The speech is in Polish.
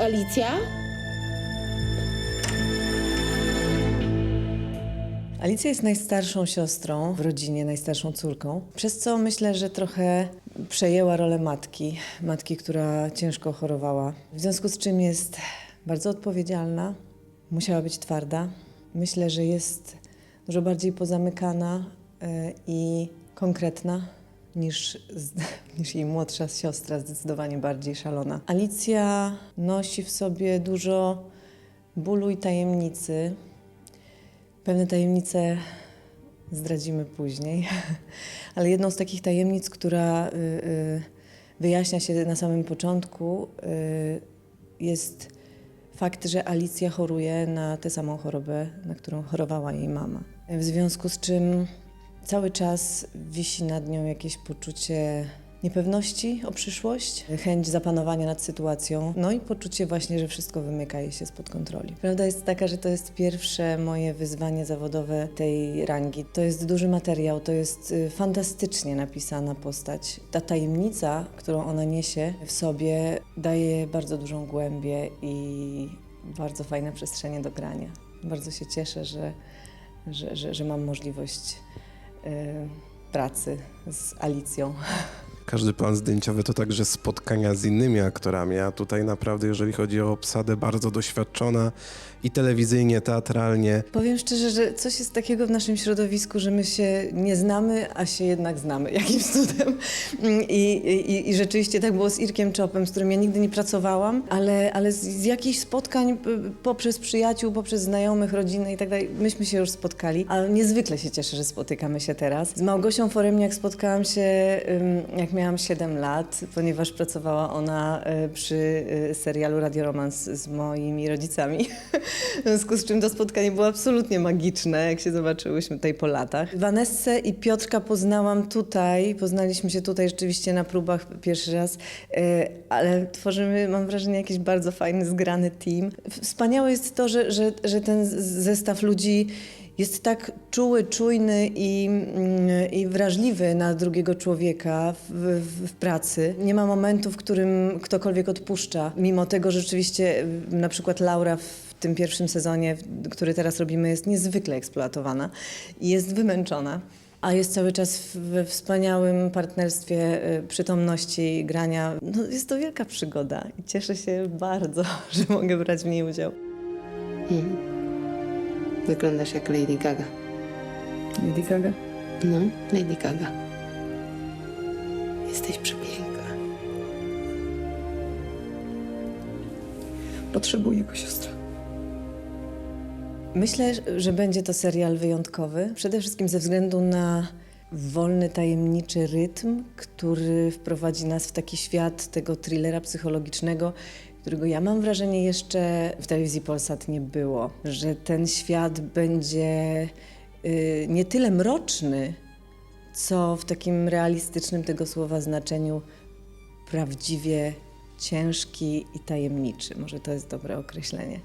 Alicja? Alicja jest najstarszą siostrą w rodzinie, najstarszą córką, przez co myślę, że trochę przejęła rolę matki, matki, która ciężko chorowała. W związku z czym jest bardzo odpowiedzialna, musiała być twarda. Myślę, że jest dużo bardziej pozamykana e, i konkretna niż, niż jej młodsza siostra, zdecydowanie bardziej szalona. Alicja nosi w sobie dużo bólu i tajemnicy. Pewne tajemnice zdradzimy później, ale jedną z takich tajemnic, która y, y, wyjaśnia się na samym początku, y, jest fakt, że Alicja choruje na tę samą chorobę, na którą chorowała jej mama. W związku z czym cały czas wisi nad nią jakieś poczucie niepewności o przyszłość, chęć zapanowania nad sytuacją, no i poczucie właśnie, że wszystko wymyka jej się spod kontroli. Prawda jest taka, że to jest pierwsze moje wyzwanie zawodowe tej rangi. To jest duży materiał, to jest y, fantastycznie napisana postać. Ta tajemnica, którą ona niesie w sobie, daje bardzo dużą głębię i bardzo fajne przestrzenie do grania. Bardzo się cieszę, że, że, że, że mam możliwość y, pracy z Alicją. Każdy plan zdjęciowy to także spotkania z innymi aktorami, a tutaj naprawdę, jeżeli chodzi o obsadę, bardzo doświadczona i telewizyjnie, teatralnie. Powiem szczerze, że coś jest takiego w naszym środowisku, że my się nie znamy, a się jednak znamy jakimś cudem. I, i, i rzeczywiście tak było z Irkiem Czopem, z którym ja nigdy nie pracowałam, ale, ale z, z jakichś spotkań poprzez przyjaciół, poprzez znajomych, rodzinę i tak dalej, myśmy się już spotkali, ale niezwykle się cieszę, że spotykamy się teraz. Z Małgosią Foremniak spotkałam się, jak miałam 7 lat, ponieważ pracowała ona y, przy y, serialu Radio Romans z moimi rodzicami. W związku z czym to spotkanie było absolutnie magiczne, jak się zobaczyłyśmy tutaj po latach. Vanessę i Piotrka poznałam tutaj, poznaliśmy się tutaj rzeczywiście na próbach pierwszy raz, e, ale tworzymy, mam wrażenie, jakiś bardzo fajny, zgrany team. Wspaniałe jest to, że, że, że ten zestaw ludzi jest tak czuły, czujny i, mm, i wrażliwy na drugiego człowieka w, w, w pracy. Nie ma momentu, w którym ktokolwiek odpuszcza. Mimo tego że rzeczywiście y, na przykład Laura w tym pierwszym sezonie, który teraz robimy, jest niezwykle eksploatowana i jest wymęczona. A jest cały czas we wspaniałym partnerstwie y, przytomności, grania. No, jest to wielka przygoda i cieszę się bardzo, że mogę brać w niej udział. Wyglądasz jak Lady Gaga. Lady Gaga. No, Lady Gaga. Jesteś przepiękna. Potrzebuję go, siostra. Myślę, że będzie to serial wyjątkowy. Przede wszystkim ze względu na wolny, tajemniczy rytm, który wprowadzi nas w taki świat tego thrillera psychologicznego, którego ja mam wrażenie jeszcze w telewizji Polsat nie było. Że ten świat będzie y, nie tyle mroczny, co w takim realistycznym tego słowa znaczeniu prawdziwie ciężki i tajemniczy. Może to jest dobre określenie.